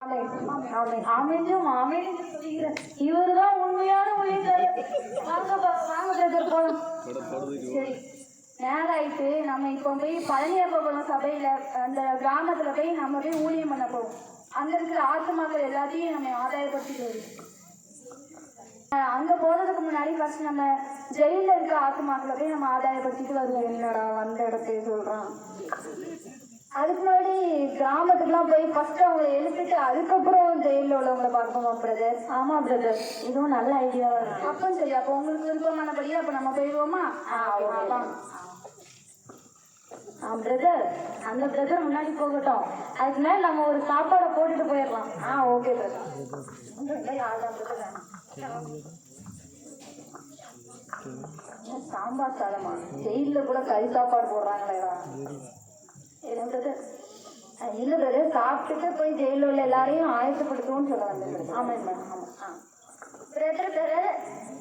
அமைஞ்சும் அமைஞ்சு சொல்லிக்கிறேன் இவருதான் உண்மையான உயிர்காரர் வாங்க பா- வாங்க பிரதர் போலாம். நேரம் ஆயிட்டு நம்ம இப்போ போய் பழனியப்பகுளம் சபையில அந்த கிராமத்துல போய் நம்ம போய் ஊழியம் பண்ண போவோம். அங்க இருக்கிற ஆத்துமாக்கள் எல்லாத்தையும் நம்ம ஆதாயப்படுத்திட்டு வருவோம். அஹ் அங்க போறதுக்கு முன்னாடி ஃபர்ஸ்ட் நம்ம ஜெயில இருக்க ஆத்துமாக்களை போய் நம்ம ஆதாயப்படுத்திட்டு வருவோம். என்னடா வந்த இடத்தையே சொல்றான். அதுக்கு முன்னாடி கிராமத்துக்குலாம் போய் ஃபர்ஸ்ட் அவங்கள எழுப்பிட்டு அதுக்கப்புறம் ஜெயிலில் உள்ளவங்களை பார்க்கணுமா பிரதர் ஆமா பிரதர் இதுவும் நல்ல ஐடியாவா இருக்கு அப்போ சரி அப்போ உங்களுக்கு விருப்பமானபடி அப்போ நம்ம போயிடுவோமா? ஆ பிரதர் அந்த பிரதர் முன்னாடி போகட்டும். அதுக்கு மேல நம்ம ஒரு சாப்பாடை போட்டுட்டு போயிடலாம். ஆ ஓகே பிரதர் சாம்பார் சாதமா? ஜெயிலில் கூட கறி சாப்பாடு போடுறாங்களேடா. என்ன பிரதர் அஹ் இல்ல பிரதர் சாப்பிட்டுட்டு போய் ஜெயிலில் உள்ள எல்லாரையும் ஆயத்தப்படுத்துவோம்னு சொல்ல வந்தேன் ஆமாம் மேடம் ஆமாம் ஆ பிரதர் பிரதர்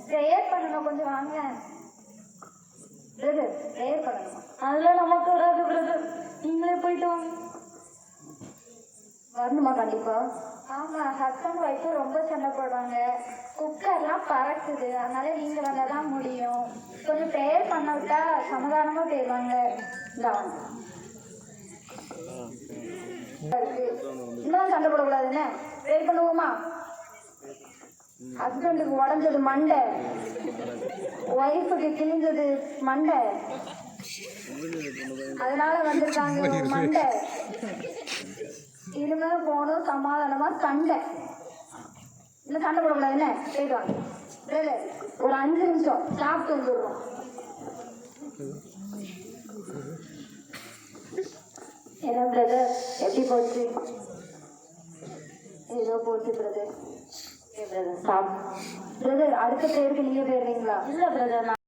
ப்ரேயர் பண்ணணும் கொஞ்சம் வாங்க. பிரதர் ப்ரேயர் பண்ணணுமா. அதெல்லாம் நமக்கு வராது பிரதர் நீங்களே போயிட்டு வாங்க. வரணுமா கண்டிப்பா? ஆமா ஹஸ்பண்ட் ஒய்ஃபும் ரொம்ப சண்டை போடுறாங்க குக்கர்லாம் பறக்குது. அதனால நீங்க வந்தாதான் முடியும். கொஞ்சம் ப்ரேயர் பண்ண விட்டா சமாதானமா போயிடுவாங்க. இந்த. இன்னும் சண்டை போடக்கூடாது என்ன பண்ணுவோமா? ஹஸ்பண்டுக்கு உடஞ்சது மண்டை. ஒய்ஃபுக்கு கிழிஞ்சது மண்டை. அதனால வந்திருக்காங்க ஒரு மண்டை. இனிமே போனோம் சமாதானமா சண்டை. இன்னும் சண்டை போடக்கூடாது என்ன போயிட்டு இல்லை ஒரு அஞ்சு நிமிஷம். சாப்பிட்டு வந்துடுறோம் என்ன பிரதர் எப்படி போச்சு. ஏதோ போச்சு பிரதர் பிரதர் அடுத்த பேருக்கு நீங்க போயிருவீங்களா இல்ல பிரதர்